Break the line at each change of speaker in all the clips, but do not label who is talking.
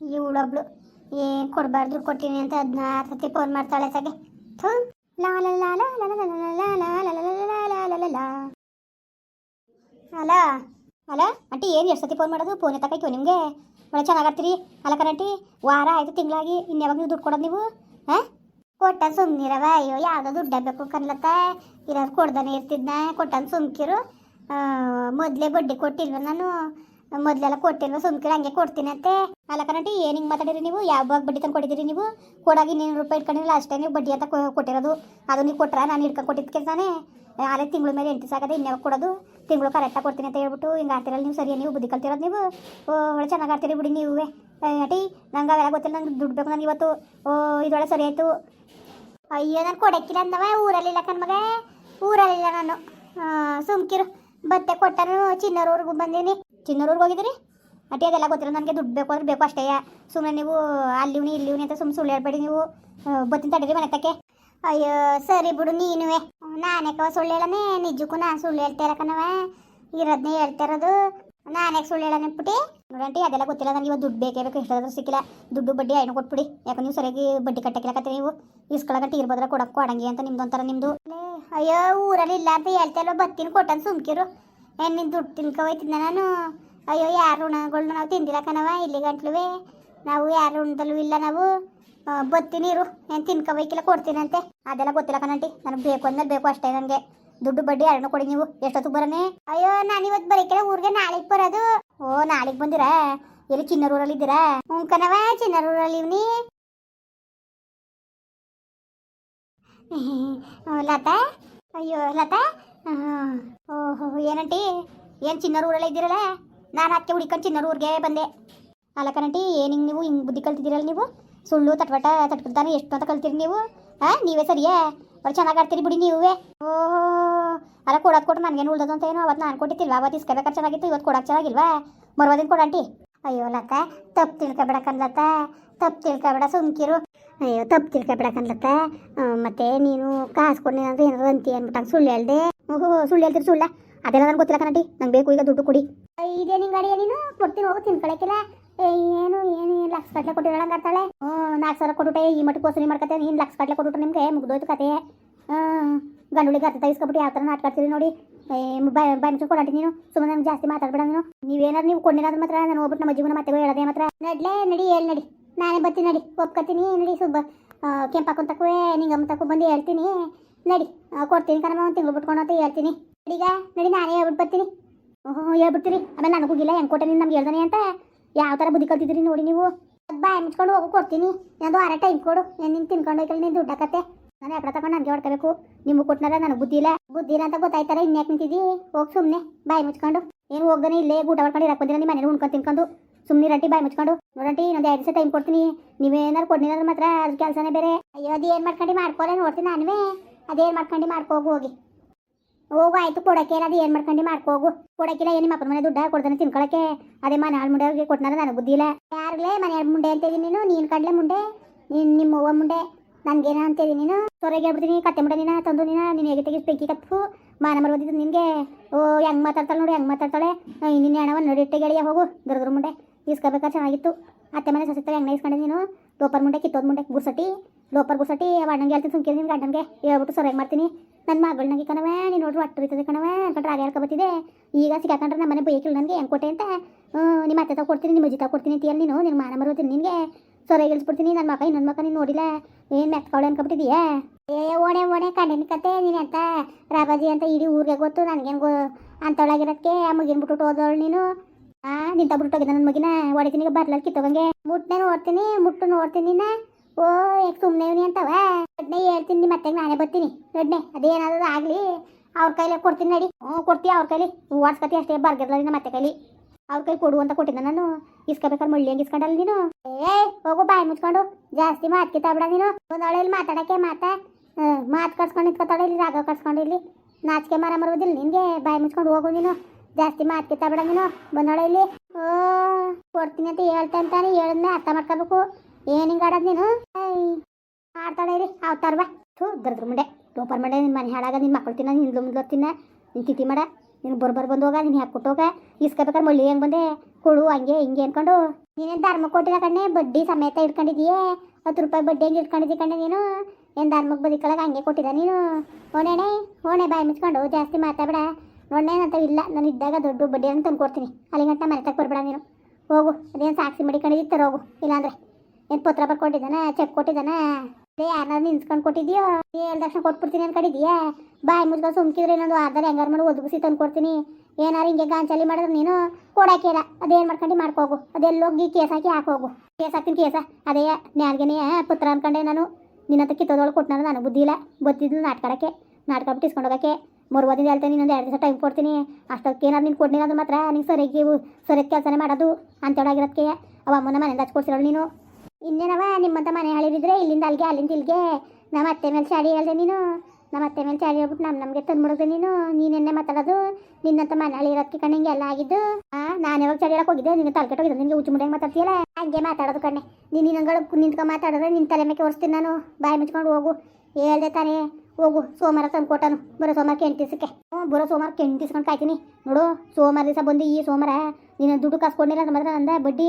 ಇವಳೊಬ್ಳು ಏನು ಕೊಡಬಾರ್ದು ಕೊಟ್ಟಿನಿ ಅಂತ ಹದಿನಾರು ಸತಿ ಫೋನ್ ಮಾಡ್ತಾಳೆ ಸಗೆ ಥೂ ಅಲ್ಲ ಅಲ್ಲ ಆಂಟಿ ಏನು ಎಷ್ಟು ಸತಿ ಫೋನ್ ಮಾಡೋದು ಫೋನ್ ಎತ್ತಕೈತು ನಿಮಗೆ ಒಳ್ಳೆ ಚೆನ್ನಾಗಿ ಆಡ್ತೀರಿ ಅಲ್ಲ ಕಣಂಟಿ ವಾರ ಆಯ್ತು ತಿಂಗಳಾಗಿ ಇನ್ಯಾವಾಗ ನೀವು ದುಡ್ಡು ಕೊಡೋದು ನೀವು ಹಾಂ ಕೊಟ್ಟ ಸುಮ್ಮನಿರವ ಅಯ್ಯೋ ಯಾವುದೋ ದುಡ್ಡು ಬೇಕು ಕನ್ಲತ್ತ ಇರೋದು ಕೊಡ್ದಾನೆ ಇರ್ತಿದ್ನ ಕೊಟ್ಟನ್ ಸುಮ್ಕಿರು ಮೊದಲೇ ಬಡ್ಡಿ ಕೊಟ್ಟಿಲ್ವ ನಾನು? ಮೊದಲೆಲ್ಲ ಕೊಟ್ಟಿಲ್ವ, ಸುಮ್ಕಿರ ಹಂಗೆ ಕೊಡ್ತೀನಂತೆ ಅಲ್ಲ ಕಣಟಿ ಏನು ಹಿಂಗೆ ಮಾತಾಡಿರಿ ನೀವು? ಯಾವಾಗ ಬಡ್ಡಿ ತಂದು ಕೊಟ್ಟಿದ್ದೀರಿ ನೀವು? ಕೊಡಾಗಿ ಇನ್ನೂರು ರೂಪಾಯಿ ಇಟ್ಕೊಂಡಿಲ್ಲ ಅಷ್ಟೇ ನೀವು ಬಡ್ಡಿ ಅಂತ ಕೊಟ್ಟಿರೋದು. ಅದು ನೀವು ಕೊಟ್ರ ನಾನು ಇಟ್ಕೊಂಡು ಕೊಟ್ಟಿದ್ದಕ್ಕೆ ತಾನೇ ಅಲ್ಲೇ ತಿಂಗಳ ಮೇಲೆ ಎಂಟು ಸಾಕದೆ ಇನ್ಯಾವಾಗ ಕೊಡೋದು. ತಿಂಗಳು ಕರೆಕ್ಟಾಗಿ ಕೊಡ್ತೀನಿ ಅಂತ ಹೇಳ್ಬಿಟ್ಟು ಹಿಂಗೆ ಆಡ್ತಿರಲ್ಲ ನೀವು, ಸರಿಯಾ ನೀವು? ಬುದ್ಧಿ ಕಲ್ತಿರೋದು ನೀವು? ಒಳ್ಳೆ ಚೆನ್ನಾಗಿ ಆಡ್ತೀರಿ ಬಿಡಿ ನೀವು. ಅಟಿ ನಂಗೆ ಅವೆಲ್ಲ ಗೊತ್ತಿಲ್ಲ, ನಂಗೆ ದುಡ್ಡು ಬೇಕು ನನಗೆ ಇವತ್ತು. ಓ ಇದೊಳ್ಳೆ ಸರಿ ಆಯಿತು. ಅಯ್ಯೋ, ನಾನು ಕೊಡಕ್ಕಿಲ್ಲ ಅಂದವ, ಊರಲ್ಲಿಲ್ಲ ಕಣ್ಮಗ ಊರಲ್ಲಿಲ್ಲ ನಾನು. ಸುಮ್ಕಿರು. ಬತ್ತೆ ಕೊಟ್ಟನು ಚಿನ್ನರವ್ರಿಗೂ ಬಂದೀನಿ. ಚಿನ್ನರವ್ರಿಗೆ ಹೋಗಿದ್ದೀರಿ ಅಟ್ಟಿ ಅದೆಲ್ಲ ಗೊತ್ತಿಲ್ಲ. ನನಗೆ ದುಡ್ಡು ಬೇಕು ಅಂದ್ರೆ ಬೇಕು ಅಷ್ಟೇ. ಸುಮ್ಮನೆ ನೀವು ಅಲ್ಲಿವ್ನಿ ಇಲ್ಲಿವ್ನಿ ಅಂತ ಸುಮ್ಮನೆ ಸುಳ್ಳು ಹೇಳ್ಬೇಡಿ ನೀವು ಬತ್ತಿನ ತಡೀರಿ ಮನೆ ತಕ್ಕೆ ಅಯ್ಯೋ, ಸರಿ ಬಿಡು ನೀನುವೆ. ನಾನೇಕವ ಸುಳ್ಳು ಹೇಳನೆ ನಿಜಕ್ಕೂ ನಾನು ಸುಳ್ಳು ಹೇಳ್ತಾ ಇರಕನವ? ಇರೋದನ್ನೇ ಹೇಳ್ತಾ ಇರೋದು. ನಾನ್ಯಾಕೆ ಸುಳ್ಳು ಹೇಳನೆ ಬಿಟ್ಟಿ ನೋಡಂಟಿ ಅದೆಲ್ಲ ಗೊತ್ತಿಲ್ಲ ನನಗೆ ಇವತ್ತು ದುಡ್ಡು ಬೇಕೇ ಬೇಕು ಎಷ್ಟಾದ್ರೂ ಸಿಕ್ಕಿಲ್ಲ. ದುಡ್ಡು ಬಡ್ಡಿ ಐನೂ ಕೊಟ್ಬಿಡಿ. ಯಾಕೆ ನೀವು ಸರಿಯಾಗಿ ಬಡ್ಡಿ ಕಟ್ಟಕ್ಕಿಲ್ಲ ನೀವು. ಇಸ್ಕೊಳಕಟ್ಟಿ ಇರ್ಬೋದ್ರ ಕೊಡಕ್ಕೆ ಕೊಡಂಗಿ ಅಂತ ನಿಮ್ದು ಒಂಥರ ನಿಮ್ಮದು ಅಯ್ಯೋ ಊರಲ್ಲಿ ಇಲ್ಲ ಅಂತ ಹೇಳ್ತಾ ಬತ್ತಿನ ಕೊಟ್ಟನ್ ಸುಮ್ಕಿರು. ಏನು ನಿನ್ನ ದುಡ್ಡು ತಿನ್ಕೊ ಹೋಯ್ತಿದ್ದೆ ನಾನು. ಅಯ್ಯೋ ಯಾರು ಋಣಗಳ್ನ ನಾವು ತಿಂದಿಲ್ಲ ಕಣವ ಇಲ್ಲಿ ಗಂಟ್ಲುವೆ. ನಾವು ಯಾರು ಋಣದಲ್ಲೂ ಇಲ್ಲ ನಾವು. ಆ, ಏನು ಏನು ತಿನ್ಕೋಬೇಕಿಲ್ಲ ಕೊಡ್ತೀನಂತೆ. ಅದೆಲ್ಲ ಗೊತ್ತಿಲ್ಲ ಕಣಂಟಿ ನನಗೆ ಬೇಕು ಅಂದ್ಮೇಲೆ ಬೇಕು ಅಷ್ಟೇ ನನಗೆ ದುಡ್ಡು ಬಡ್ಡಿ ಎರಡನ್ನೂ ಕೊಡಿ ನೀವು. ಎಷ್ಟೊತ್ತು ಬರನೆ ಅಯ್ಯೋ, ನಾನು ಇವತ್ತು ಬರೀಕೆಲ್ಲ ಊರಿಗೆ ನಾಳೆಗೆ ಬರೋದು. ಓ, ನಾಳೆಗೆ ಬಂದಿರಾ? ಎಲ್ಲಿ ಚಿನ್ನರೂರಲ್ಲಿ ಇದ್ದೀರಾ? ಹ್ಞೂ ಕಣವ ಚಿನ್ನರೂರಲ್ಲಿ ಇವ್ನಿ. ಲತಾ? ಅಯ್ಯೋ, ಲತಾ. ಓಹೋ, ಏನಂಟಿ? ಏನು ಚಿನ್ನರೂರಲ್ಲಿ ಇದ್ದೀರಲ್ಲ? ನಾನು ಅದಕ್ಕೆ ಹುಡ್ಕೊಂಡು ಚಿನ್ನರೂರಿಗೆ ಬಂದೆ. ಅಲ್ಲ ಕಣಂಟಿ, ಏನು ನೀವು ಹಿಂಗೆ ಬುದ್ಧಿ ಕಲ್ತಿದ್ದೀರಲ್ಲ ನೀವು? ಸುಳ್ಳು ತಟ್ಪಟ ತಟ್ಬಿಡ್ತಾನೆ ಎಷ್ಟು ಅಂತ ಕಲ್ತೀರಿ ನೀವು? ಹಾಂ ನೀವೇ ಸರಿಯೇ? ಒಳ್ಳೆ ಚೆನ್ನಾಗಿ ಆಡ್ತೀರಿ ಬಿಡಿ ನೀವೇ. ಓಹೋ ಅಲ್ಲ ಕೊಡೋದು ಕೊಟ್ಟು ನನಗೇನು ಉಳ್ದದು ಅಂತ ಏನು ಅವತ್ತು ನಾನು ಕೊಟ್ಟಿತ್ತಿಲ್ವಾ? ಅವತ್ತು ಇಸ್ಕೋಬೇಕಾದ್ರೆ ಚೆನ್ನಾಗಿತ್ತು ಇವತ್ತು ಕೊಡೋಕೆ ಚೆನ್ನಾಗಿಲ್ವಾ? ಮರುವದಿನ ಕೊಡಂಟಿ ಅಯ್ಯೋ ಲತ ತಪ್ಪು ತಿಳ್ಕೊಬೇಡ ಕನ್ಲತ್ತ ತಪ್ಪು ತಿಳ್ಕೊಬೇಡ ಸುಮ್ಕಿರು. ಅಯ್ಯೋ ತಪ್ಪು ತಿಳ್ಕೊಬೇಡ ಕನ್ಲತ್ತ ಮತ್ತೆ ನೀನು ಕಾಸು ಕೊಡಿ ಅಂದ್ರೆ ಏನಾದ್ರು ಅಂತಿ ಅಂದ್ಬಿಟ್ಟು ಸುಳ್ಳು ಹೇಳ್ದೆ. ಓಹೋ ಸುಳ್ಳು ಹೇಳ್ತೀರಿ ಸುಳ್ಳ. ಅದೆಲ್ಲ ನನಗೆ ಗೊತ್ತಿಲ್ಲ ಕಣಟಿ. ನಂಗೆ ಬೇಕು ಈಗ ದುಡ್ಡು ಕೊಡಿ. ಇದೇ ನಿಂಗೆ ಗಾಡಿ ನೀನು? ಕೊಡ್ತೀನಿ ಹೋಗು ತಿನ್ಕೊಳಕ್ಕಿಲ್ಲ ಏ, ಏನು ಏನು ಲಕ್ಷ ಕಟ್ಲೆ ಕೊಟ್ಟಿರೋಣ ಅಂತಾಳೆ? ಹ್ಞೂ ನಾಲ್ಕು ಸಾವಿರ ಕೊಟ್ಟುಬಿಟ್ಟೆ ಈ ಮಟ್ಟಕ್ಕೆ ವಸೂಲಿ ಮಾಡ್ಕತ್ತೆ ನೀನು ಲಕ್ಷ ಕಟ್ಲೆ ಕೊಟ್ಬಿಟ್ರೆ ನಿಮಗೆ ಮುಗ್ದೋಯ್ತು ಕತೆ. ಹಾಂ ಗಂಡುಳಿಗೆ ಅರ್ಥ ತೆಗಿಸ್ಕೊಬಿಟ್ಟು ಯಾವ ಥರ ನಾಟಕ ಆಡ್ತೀರಿ ನೋಡಿ. ಬಾಯ್ ಬಾಯ್ ಮುಚ್ಚು ನೀನು. ಸುಮ್ಮನೆ ನಂಗೆ ಜಾಸ್ತಿ ಮಾತಾಡ್ಬೇಡ ನೀನು. ನೀವೇನಾದ್ರು ನೀವು ಕೊಂಡಿರೋದು ಮಾತ್ರ ನಾನು ಹೋಗ್ಬಿಟ್ಟು ನಮ್ಮ ಜೀವನ ಮತ್ತೆ ಹೇಳೋದೇ ಮಾತ್ರ. ನಡ್ಲೇ, ನಡಿ ಹೇಳಿ ನಡಿ. ನಾನೇ ಬರ್ತೀನಿ ನಡಿ. ಒಪ್ಕೊತೀನಿ, ನಡಿ ಸುಬ್ಬ. ನಿಂಗಮ್ಮ ತಕ್ಕೊ ಬಂದು ಹೇಳ್ತೀನಿ. ನಡಿ ಕೊಡ್ತೀನಿ ಕಣಮ್ಮ, ಒಂದು ತಿಂಗಳು ಬಿಟ್ಕೊಂಡು ಅಂತ ಹೇಳ್ತೀನಿ. ನಡಿಗ ನಡಿ, ನಾನೇ ಹೇಳ್ಬಿಟ್ಟು ಬರ್ತೀನಿ. ಓಹೋ ಹೇಳ್ಬಿಡ್ತೀರಿ. ಆಮೇಲೆ ಇಲ್ಲ, ಹೆಂಗೆ ಕೊಟ್ಟೆ ನೀನು ನಮ್ಗೆ ಹೇಳ್ದಾನೆ ಅಂತ. ಯಾವ ಥರ ಬುದ್ಧಿ ಕಲ್ತಿದ್ರಿ ನೋಡಿ ನೀವು. ಬಾಯ್ ಮುಚ್ಕೊಂಡು ಹೋಗು, ಕೊಡ್ತೀನಿ. ನಂದು ಅರ ಟೈಮ್ ಕೊಡು. ನೀನು ತಿನ್ಕೊಂಡು ಹೋಯ್ಕಲ್ಲಿ ನೀನು ದುಡ್ಡು ನಾನು ಎಪ್ಪಡ ತಗೊಂಡು ನನಗೆ ಹೊಡ್ಕೋಬೇಕು ನಿಮ್ಗೆ ಕೊಟ್ಟನಲ್ಲ ನನಗೆ ಬುದ್ಧಿ ಇಲ್ಲ. ಬುದ್ಧಿ ಇಲ್ಲ ಅಂತ ಗೊತ್ತಾಯ್ತಾರೆ ಇನ್ಯಾಕೆ ನಿಂತಿದ್ದಿ? ಹೋಗಿ ಸುಮ್ಮನೆ ಬಾಯಿ ಮುಚ್ಕೊಂಡು. ಏನು ಹೋಗ್ದಾನೆ ಇಲ್ಲೇ, ಊಟ ಮಾಡ್ಕೊಂಡು ಇರಕ್ಕೆ ಬಂದಿರ ನಿಮ್ಮ ಮನೇಲಿ ಉಣ್ಕೊಂಡು ತಿನ್ಕೊಂಡು. ಸುಮ್ಮನೆ ರಂಟಿ ಬಾಯಿ ಮುಚ್ಕೊಂಡು. ನೋಡಂಟಿ ಇನ್ನೊಂದು ಎರಡು ದಿವಸ ಟೈಮ್ ಕೊಡ್ತೀನಿ. ನೀವೇನಾರು ಕೊಡ್ನಿಲ್ಲ ಮಾತ್ರ ಅದ್ರ ಕೆಲಸನೇ ಬೇರೆ. ಅಯ್ಯೋ, ಅದು ಏನು ಮಾಡ್ಕೊಂಡು ಮಾಡ್ಕೊಲ್ಲ ನೋಡ್ತೀನಿ ನಾನುವೇ. ಅದೇನು ಮಾಡ್ಕೊಂಡು ಮಾಡ್ಕೋಗು ಹೋಗಿ. ಹೋಗು, ಆಯಿತು ಕೊಡೋಕೆ ಅದು ಏನು ಮಾಡ್ಕೊಂಡು ಮಾಡ್ಕೋಗು. ಹೋಗು ಏನು ನಿಮ್ಮ ಅಪ್ಪನ ಮನೆ ದುಡ್ಡ ಕೊಡ್ತಾನೆ ತಿನ್ಕೊಳಕ್ಕೆ. ಅದೇ ಮನೆ ಹಾಳು ಮುಂಡೆ ಕೊಟ್ಟನಾರ ನನಗೆ ಬುದ್ಧಿ ಇಲ್ಲ. ಯಾರಿಗಲೇ ಮನೆ ಮುಂಡೆ ಅಂತ ನೀನು ನೀನು ಕಡಲೆ ಮುಂಡೆ, ನೀನು ನಿಮ್ಮ ಮುಂಡೆ. ನನ್ಗೇನ ಅಂತೇಳಿ ನೀನು? ಸೊರೆಗೆ ಹೇಳ್ಬಿಡ್ತೀನಿ ಕತ್ತೆ ಮುಂಡೆ ನೀನ, ತಂದು ನೀನ, ನೀನು ಹೇಗೆ ತೆಗಿಸ್ ಬೆಂಕಿ ಕತ್ತು ಮಾನ ಮರೋದಿದ್ದು ನಿನಗೆ? ಓ, ಹೆಂಗೆ ಮಾತಾಡ್ತಾಳೆ ನೋಡಿ, ಹೆಂಗೆ ಮಾತಾಡ್ತಾಳೆ? ನಿನ್ನ ಹಣವನ್ನು ನಡಿಟ್ಟೆ ಗೆಳೆಯ ಹೋಗು ದೊಡ್ಡದ್ರ ಮುಂಡೆ. ಇಸ್ಕೋಬೇಕಾ ಚೆನ್ನಾಗಿತ್ತು. ಅತ್ತೆ ಮನೆ ಸಸಿತಾರೆ ಹೆಂಗೆ ಇಸ್ಕೊಂಡೆ ನೀನು? ಲೋಪರ್ ಮುಂಡೆ ಕಿತ್ತೋದ್ ಮುಂಡೆ, ಗುರ್ಸಟಿ. ಲೋಪರ್ ಗುರ್ಸಟಿ ಅಣ್ಣಂಗೆ ಹೇಳ್ತೀನಿ, ಸುಮ್ಕಿರಿ ನಿನ್ನ ಅಣ್ಣಂಗೆ. ಹೇಳ್ಬಿಟ್ಟು ಸೊರೆಗೆ ಮಾಡ್ತೀನಿ. ನನ್ನ ಮಗಳನ್ನಾಗಿ ಕಣವ ನೀನು ನೋಡ್ರಿ ಒಟ್ಟು ಇರ್ತದೆ ಕಣವೇ ಅನ್ಕೊಂಡ್ರೆ ಆಗ ಹೇಳ್ಕೊಬತ್ತಿದೆ. ಈಗ ಸಿಕ್ಕಾಕೊಂಡ್ರೆ ನಮ್ಮ ಮನೆ ಬೈಕಿಲ್ಲ ನನಗೆ, ಹೆಂಗೆ ಕೊಟ್ಟೆ ಅಂತ? ನಿಮ್ಮ ಅತ್ತೆ ತಾವು ಕೊಡ್ತೀನಿ ನಿಮ್ಮ ಅಜ್ಜಿ ತಾವು ಕೊಡ್ತೀನಿ ಅಂತೀಯಲ್ಲ ನೀನು? ನಿನ್ನ ಮಾನ ಮರೋತೀನಿ ನಿನಗೆ. ಸೊರೆ ಇಳಿಸ್ಬಿಡ್ತೀನಿ ನನ್ನ ಮಕ್ಕ ಇನ್ನೊಂದು ಮಕ್ಕ ನೀನು ನೋಡಿಲ್ಲ. ಏನು ಮೆತ್ಕವಳೆ ಅನ್ಕೊಬಿಟ್ಟಿದೀಯಾ? ಏ, ಓಣೆ ಓಣೆ, ಕಣ್ಣಿನ ಕತೆ ನೀನು ಅಂತ ರಾಬಾಜಿ ಅಂತ ಇಡೀ ಊರಿಗೆ ಗೊತ್ತು, ನನಗೇನು ಗೋ ಅಂತೊಳಗಿರೋದಕ್ಕೆ ಆ ಮಗಿನ ಬಿಟ್ಟು ಹೋದವಳು ನೀನು. ಆ, ನಿಂತ ಬಿಟ್ಟೋಗಿದ್ದ ನನ್ನ ಮಗಿನ? ಹೊಡಿತೀನಿ ಬರ್ಲಲ್ಲಿ ಕಿತ್ತೋಗಂಗೆ. ಮುಟ್ಟನೆ ನೋಡ್ತೀನಿ, ಮುಟ್ಟು ನೋಡ್ತೀನಿ ನಿನ್ನ. ಓ ಈಗ ಸುಮ್ಮನೆ ಇವನಿ ಅಂತವ? ಹೇಳ್ತೀನಿ ನಿಮ್ಮ ಮತ್ತೆ ನಾನೇ ಬರ್ತೀನಿ. ದೊಡ್ಡನೆ ಅದೇನಾದ್ರು ಆಗಲಿ. ಅವ್ರ ಕೈಲೇ ಕೊಡ್ತೀನಿ ನಡಿ. ಹ್ಞೂ, ಕೊಡ್ತೀಯ ಅವ್ರ ಕೈಲಿ? ವಾಟ್ಸ್ಕತಿ ಅಷ್ಟೇ ಬರ್ಗಿರ್ಲ ನಮ್ಮ ಅತ್ತೆ ಕೈಲಿ. ಅವ್ರ ಕೈ ಕೊಡು ಅಂತ ಕೊಟ್ಟಿದ್ದ ನಾನು. ಇಸ್ಕೋಬೇಕಾದ್ರೆ ಮಳ್ಳಿ ಹಂಗೆ ಇಸ್ಕೊಂಡಲ್ಲ ನೀನು? ಏಯ್, ಹೋಗು ಬಾಯಿ ಮುಚ್ಕೊಂಡು. ಜಾಸ್ತಿ ಮಾತು ಕಿತ್ತಾಬಿಡ ನೀನು. ಒಂದೊಳೆಯಲ್ಲಿ ಮಾತಾಡಕ್ಕೆ ಮಾತಾ. ಮಾತು ಕಟ್ಸ್ಕೊಂಡು ನಿಂತ್ಕೊತಾಳೆ ಇಲ್ಲಿ, ರಾಗ ಕಟ್ಸ್ಕೊಂಡು ಇಲ್ಲಿ. ನಾಚಿಕೆ ಮರ ಮರುವುದಿಲ್ಲ ನಿನಗೆ, ಬಾಯಿ ಮುಚ್ಕೊಂಡು ಹೋಗು ನೀನು. ಜಾಸ್ತಿ ಮಾತು ಕಿತ್ತಾಬಿಡ ನೀನು. ಬಂದೋಳೆ ಇಲ್ಲಿ. ಓ, ಕೊಡ್ತೀನಿ ಅಂತ ಹೇಳ್ತಾ ಅಂತಾನೆ ಹೇಳಿದ್ನೆ ಅರ್ಥ ಮಾಡ್ಕೋಬೇಕು. ಏನು ಹಿಂಗೆ ಆಡೋದು ನೀನು? ಆಡ್ತಾಳೆ ರೀ ಬಾ ಥೂ, ದರ್ದ್ರ ಮುಂಡೆ. ಟೋಪರ್ ಮಂಡೆ ನಿನ್ ಮನೆ ಹಾಳಾಗ ನಿನ್ ಮಕ್ಕಳು ತಿನ್ನ ನಿನ್ ಮುಂದ್ಲು ತಿನ್ನ. ನಿನ್ ಕಿತಿ ಮಾಡ. ನೀನು ಬರ್ಬರ್ ಬಂದು ಹೋಗ, ನೀನು ಹಾಕ್ಬಿಟ್ಟು ಹೋಗ? ಇಸ್ಕೋಬೇಕಾದ್ರೆ ಮಳ್ಳಿ ಹೆಂಗೆ ಬಂದೆ? ಕೊಡು, ಹಂಗೆ ಹಿಂಗೆ ಅನ್ಕೊಂಡು. ನೀನೇನು ಧರ್ಮ ಕೊಟ್ಟಿಲ್ಲ ಕಣ್ಣೆ, ಬಡ್ಡಿ ಸಮೇತ ಇಟ್ಕೊಂಡಿದ್ದೀಯೇ? ಹತ್ತು ರೂಪಾಯಿ ಬಡ್ಡಿ ಹಂಗೆ ಇಟ್ಕೊಂಡಿದ್ದೀ ಕಣ್ಣೆ ನೀನು? ಏನು ಧರ್ಮಕ್ಕೆ ಬದುಕಳಗೆ ಹಂಗೆ ಕೊಟ್ಟಿದ್ದ ನೀನು? ಓಣೆಣೆ ಓಣೆ ಬಾಯಿ ಮುಚ್ಕೊಂಡು, ಜಾಸ್ತಿ ಮಾತಾಡ್ಬೇಡ. ನೋಡೇ ಅಂತ ಇಲ್ಲ, ನಾನು ಇದ್ದಾಗ ದೊಡ್ಡ ಬಡ್ಡಿ ಅಂತ ತಂದು ಕೊಡ್ತೀನಿ. ಮನೆ ತಕ್ಕ ಬರ್ಬೇಡ ನೀನು. ಹೋಗು, ಅದೇನು ಸಾಕ್ಷಿ ಮಡಿಕೊಂಡಿದ್ದು ತರೋಗು ಇಲ್ಲಾಂದ್ರೆ ಏನು ಪತ್ರ ಬರ್ಕೊಂಡಿದ್ದಾನೆ ಚೆಕ್ ಕೊಟ್ಟಿದ್ದಾನ? ಅದೇ ಯಾರನ್ನ ನಿನ್ಸ್ಕೊಂಡು ಕೊಟ್ಟಿದ್ಯೋ? ಏಳು ತಕ್ಷಣ ಕೊಟ್ಬಿಡ್ತೀನಿ ಅನ್ಕೊಂಡಿದ್ಯಾ? ಬಾಯಿ ಮುಚ್ಕೊಂಡು ಸುಮ್ಕಿದ್ರೆ ಇನ್ನೊಂದು ಆಧಾರ ಹೆಂಗಾರ ಮಾಡಿ ಒದಗಿಸಿ ತಂದು ಕೊಡ್ತೀನಿ ಏನಾರು ಹಿಂಗೆ ಗಾಂಚಲಿ ಮಾಡಿದ್ರೆ ನೀನು ಕೊಡಾಕಿಲ್ಲ ಅದೇನು ಮಾಡ್ಕೊಂಡು ಮಾಡ್ಕೋಗು. ಅದೆಲ್ಲೋಗಿ ಕೇಸ್ ಹಾಕಿ ಹಾಕೋಗು. ಕೇಸ್ ಹಾಕ್ತೀನಿ ಕೇಸ. ಅದೇ ನ್ಯಾಲ್ಗೆನೇ ಪುತ್ರ ಅನ್ಕೊಂಡೆ ನಾನು. ನಿನ್ನಂತ ಕಿತ್ತದೊಳಗೆ ಕೊಟ್ಟು ನಾನು ಬುದ್ಧಿ ಇಲ್ಲ. ಬತ್ತಿದ್ದು ನಾಟ್ಕಡಕ್ಕೆ ನಾಟಕ ಬಿಟ್ಟು ಇಸ್ಕೊಂಡು ಹೋಗಕ್ಕೆ ಮೂರು ಹೇಳ್ತೀನಿ ಇನ್ನೊಂದು ಎರಡು ದಿವಸ ಟೈಮ್ ಕೊಡ್ತೀನಿ. ಅಷ್ಟಕ್ಕೆ ಏನಾದ್ರು ನೀನು ಕೊಡ್ಲಿಲ್ಲ ಅಂದ್ರೆ ಮಾತ್ರ ನಿಂಗೆ ಸರಿಯಾಗಿ ಸರಿಯಾದ ಕೆಲಸನೇ ಮಾಡೋದು. ಅಂತೇಳಾಗಿರೋದಕ್ಕೆ ಅವ ಅಮ್ಮನ ಮನೆಯಿಂದ ಹಚ್ಕೊಡ್ಸಿರೋಳು ನೀನು. ಇನ್ನೇನವ ನಿಮ್ಮಂತ ಮನೆ ಹಳಿರಿದ್ರೆ ಇಲ್ಲಿಂದ ಅಲ್ಲಿಗೆ, ಅಲ್ಲಿಂದ ಇಲ್ಲಿಗೆ. ನಮ್ಮ ಅತ್ತೆ ಮೇಲೆ ಚಾಡಿ ಹೇಳ್ದೆ ನೀನು. ನಮ್ಮ ಅತ್ತೆ ಮೇಲೆ ಚಾಡಿ ಹೇಳ್ಬಿಟ್ಟು ನಮ್ಮ ನಮಗೆ ತಂದ್ಬಿಡೋದು ನೀನು. ನೀನೆನ್ನೆ ಮಾತಾಡೋದು, ನಿನ್ನಂತ ಮನೆ ಇರೋದಕ್ಕೆ ಕಣ್ಣಿಂಗೆ ಎಲ್ಲ ಆಗಿದ್ದು. ನಾನು ಯಾವಾಗ ಚಾಡಿ ಹೋಗಿದ್ದೆ? ನಿನ್ನ ತಲೆ ಕೆಟ್ಟೋಗಿದ್ದು ನಿನಗೆ ಉಚ್ಚು ಮುಡಿಯಂಗೆ ಮಾತಾಡ್ತೀಯಲ್ಲ? ಹಂಗೆ ಮಾತಾಡೋದು ಕಣ್ಣೆ. ನೀನು ನಿನ್ನಗಳು ನಿಂತ್ಕೊಂಡು ಮಾತಾಡಿದ್ರೆ ನಿನ್ನ ತಲೆ ಮೇಲೆ ಒರೆಸ್ತೀನಿ ನಾನು. ಬಾಯಿ ಮುಚ್ಕೊಂಡು ಹೋಗು. ಹೇಳ್ದೆ ತಾನೇ, ಹೋಗು. ಸೋಮವಾರ ತಂದು ಕೊಟ್ಟನು. ಬರೋ ಸೋಮವಾರ ಕೆಂಟಿಸಕ್ಕೆ ಹ್ಞೂ, ಬರೋ ಸೋಮವಾರ ಕೆಂಟಿಸ್ಕೊಂಡು ಕಾಯ್ತೀನಿ. ನೋಡು, ಸೋಮವಾರ ದಿವಸ ಬಂದು ಈ ಸೋಮವಾರ ನೀನು ದುಡ್ಡು ಕಾಸು ಕೊಡ್ಲಿಲ್ಲ ಅಂದ್ರೆ ಮಾತ್ರ ನಂದ ಬಡ್ಡಿ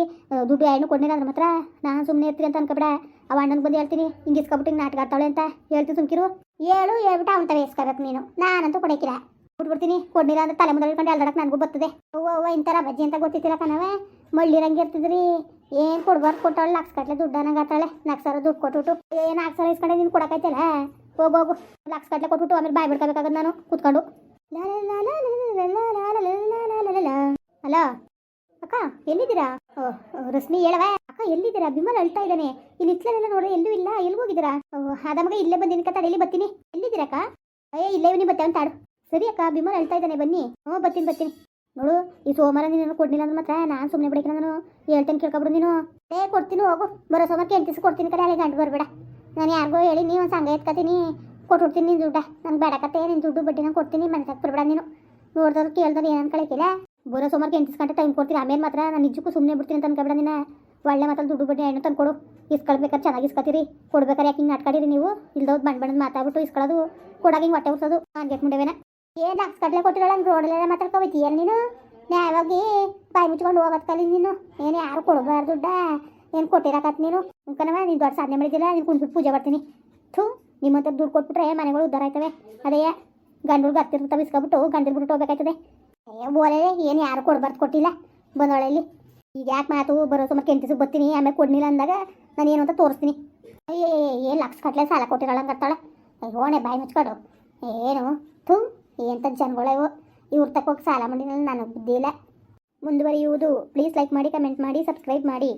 ದುಡ್ಡು ಏನು ಕೊಡ್ಲಿಲ್ಲ ಅಂದ್ರೆ ಮಾತ್ರ ನಾನು ಸುಮ್ಮನೆ ಇರ್ತೀನಿ ಅಂತ ಅನ್ಕೊಬೇಡ ಅವ ಅಣ್ಣನ ಬಂದು ಹೇಳ್ತೀನಿ ಹಿಂಗೆ ಇಸ್ಕೊಬಿಟ್ಟು ಹಿಂಗೆ ನಾಟಕ ಆಡ್ತಾಳೆ ಅಂತ ಹೇಳ್ತೀನಿ ಸುಮ್ಕಿರು ಹೇಳು ಹೇಳ್ಬಿಟ್ಟು ಅವನ ತಲೆ ಇಸ್ಕೋಬೇಕು ನೀನು ನಾನಂತೂ ಕೊಡೋಕಿಲ್ಲ ಬಿಟ್ಬಿಡ್ತೀನಿ ಕೊಡ್ಲಿಲ್ಲ ಅಂದ್ರೆ ತಲೆ ಮುಂದೆ ಇಟ್ಕೊಂಡು ಎಲ್ದಡಕ್ಕೆ ನನಗೂ ಬರ್ತದೆ ಅವ್ವ ಅವ್ವ ಇಂಥರ ಬಜ್ಜಿ ಅಂತ ಗೊತ್ತಿತ್ತಿಲ್ಲ ಕಣವೆ ಮಳ್ಳಿರಂಗೆ ಇರ್ತಿದ್ರಿ ಏನು ಕೊಡ್ಬಾರ್ದು ಕೊಟ್ಟವಳು ಲಕ್ಷ ಕಟ್ಲೆ ದುಡ್ಡು ಅನ್ನಂಗೆ ಆತಾಳೆ ನಾಲ್ಕು ದುಡ್ಡು ಕೊಟ್ಬಿಟ್ಟು ಏನು ನಾಲ್ಕು ಸಾವಿರ ಇಸ್ಕೊಂಡೆ ನೀನು ಕೊಡಕೈತಲ್ಲ ಹೋಗು ಹೋಗು ಲಕ್ಷ ಕಟ್ಲೆ ಕೊಟ್ಬಿಟ್ಟು ಆಮೇಲೆ ಬಾಯ್ ಬಿಡ್ಕೋಬೇಕಾಗದು ನಾನು ಕೂತ್ಕೊಂಡು ಹಲೋ ಅಕ್ಕ, ಎಲ್ಲಿದ್ದೀರಾ? ರಶ್ಮಿ ಹೇಳವೆ ಅಕ್ಕ, ಎಲ್ಲಿದ್ದೀರಾ? ಬಿಮಲ್ ಅಳ್ತಾ ಇದ್ದಾನೆ. ಇಲ್ಲಿ ಇತ್ಲೆಲ್ಲ ನೋಡ್ರಿ ಎಲ್ಲೂ ಇಲ್ಲ ಎಲ್ಲಿ ಹೋಗಿದ್ದೀರಾ? ಅದ ಮಗ ಇಲ್ಲೇ ಬಂದಿನ ಕತ್ತ ಎಲ್ಲಿ ಬರ್ತೀನಿ. ಎಲ್ಲಿದ್ದೀರಾ ಅಕ್ಕ? ಅಯ್ಯ ಇಲ್ಲೇ ಬನ್ನಿ ಬತ್ತೆ ಅಂತ ಆಡು ಸರಿ ಅಕ್ಕ, ಬಿಮಲ್ ಅಳ್ತಾ ಇದ್ದಾನೆ, ಬನ್ನಿ. ಹ್ಞೂ, ಬರ್ತೀನಿ ಬರ್ತೀನಿ. ನೋಡು, ಈ ಸೋಮವಾರ ನೀನು ಕೊಡ್ಲಿಲ್ಲ ಅಂದ್ರೆ ಮಾತ್ರ ನಾನು ಸುಮ್ಮನೆ ಬಿಡಕ್ಕೆ ನಾನು. ಹೇಳ್ತೇನೆ, ಕೇಳ್ಕೊಬಿಡು ನೀನು. ಏ, ಕೊಡ್ತೀನಿ, ಹೋಗು. ಬರೋ ಸೋಮಕ್ಕೆ ಎಂಟು ದಿವಸ ಕೊಡ್ತೀನಿ ಕಡೆ ಅಲ್ಲಿ ಗಂಟು ಬರಬೇಡ. ನಾನು ಯಾರಿಗೋ ಹೇಳಿ ನೀವು ಒಂದು ಸಂಘ ಎತ್ಕೊತೀನಿ. ಕೊಟ್ಬಿಡ್ತೀನಿ ನಿನ್ನ ದುಡ್ಡ. ನಂಗೆ ಬೇಡಕತ್ತೆ ನಿನ್ನ ದುಡ್ಡು ಬಡ್ಡಿ ಕೊಡ್ತೀನಿ ಮನ್ಸಾಗ ಬರಬೇಡ ನೀನು. ನೋಡಿದವ್ರು ಕೇಳ್ದವ್ರು ಏನು ಅನ್ಕೊಳಕಿಲ್ಲ ಬರೋ ಸುಮಾರು ಎಂಟು ಗಂಟೆ ಟೈಮ್ ಕೊಡ್ತೀನಿ. ಆಮೇಲೆ ಮಾತ್ರ ನಾನು ನಿಜಕ್ಕೂ ಸುಮ್ಮನೆ ಬಿಡ್ತೀನಿ ಅಂತ ಅನ್ಕೊಬೇಡ ನೀನು. ಒಳ್ಳೆ ಮಾತ್ರ ದುಡ್ಡು ಬಡ್ಡಿ ಹಣ್ಣು ತಂದು ಕೊಡು ಇಸ್ಕೊಳ್ಬೇಕಾದ್ರೆ ಚೆನ್ನಾಗಿ ಇಸ್ಕೊತೀರಿ. ಕೊಡ್ಬೇಕಾರೆ ಯಾಕೆ ಹಿಂಗೆ ನಾಟ್ಕಾಡಿರಿ ನೀವು? ಇಲ್ದವ್ರು ಬಣ್ಣ ಬಣ್ಣದ ಮಾತಾಡ್ಬಿಟ್ಟು ಇಸ್ಕೊಳ್ಳೋದು ಕೊಡಾಗ ಹಿಂಗೆ ಹೊಟ್ಟೆ ಉರ್ಸೋದು. ಗೆಟ್ ಮುಂಡೆವೇನ ಏನು ಲಕ್ಷ ಕಟ್ಲೆ ಕೊಟ್ಟಿರಲ್ಲ ಮಾತ್ರ ರೋಡಲ್ಲೆಲ್ಲ ಮಾತಾಡ್ಕೋಬೇಕು. ನೀನು? ನ್ಯಾಯವಾಗಿ ಬಾಯಿ ಮುಚ್ಕೊಂಡು ಹೋಗೋದು ಕಲಿ ನೀನು. ಏನು ಯಾರು ಕೊಡಬಾರ್ದು ದುಡ್ಡ ಏನು ಕೊಟ್ಟಿರಕತ್ ನೀನು? ಉಂಕನವ ನೀನು ದೊಡ್ಡ ಸಾಧನೆ ಮಾಡಿದಿಲ್ಲ, ನೀನು ಕುಂದ್ಬಿಟ್ಟು ಪೂಜೆ ಬರ್ತೀನಿ ಥೂ ನಿಮ್ಮಂತ ದುಡ್ಡು ಕೊಟ್ಬಿಟ್ರೆ ಮನೆಗಳು ಉದ್ದಾರ ಆಯ್ತವೆ? ಅದೇ ಗಂಡುಗಳಿಗೆ ಹತ್ತಿರ್ತಾವೆ ಇಸ್ಕೊಬಿಟ್ಟು ಗಂಡಿರ್ಬಿಟ್ಟು ಹೋಗ್ಬೇಕಾಯ್ತದೆ. ಏ ಏನು ಯಾರು ಕೊಡ್ಬಾರ್ದು ಕೊಟ್ಟಿಲ್ಲ? ಬಂದೊಳಲ್ಲಿ ಈಗ ಯಾಕೆ ಮಾತು ಬರೋ ಸುಮಾರು ಕೆಂಟಿಸಿಗೆ ಬರ್ತೀನಿ ಆಮೇಲೆ ಕೊಡ್ಲಿಲ್ಲ ಅಂದಾಗ ನಾನು ಏನು ಅಂತ ತೋರಿಸ್ತೀನಿ. ಅಯ್ಯೇ ಏನು ಲಕ್ಷ ಕಟ್ಲೆ ಸಾಲ ಕೊಟ್ಟಿರಲ್ಲ ಹಂಗತ್ತಾಳೆ ಅಯ್ಯೋಣೆ ಬಾಯಿ ಮುಚ್ಕೊಡು. ಏನು? ಥೂ ಎಂಥ ಜನಗಳಿವು ಇವ್ರ ತಕ್ಕೋಗಿ ಸಾಲ ಮಾಡಿನಲ್ಲಿ ನನಗೆ ಬುದ್ಧಿ ಇಲ್ಲ. ಮುಂದುವರಿಯುವುದು. ಪ್ಲೀಸ್ ಲೈಕ್ ಮಾಡಿ, ಕಮೆಂಟ್ ಮಾಡಿ, ಸಬ್ಸ್ಕ್ರೈಬ್ ಮಾಡಿ.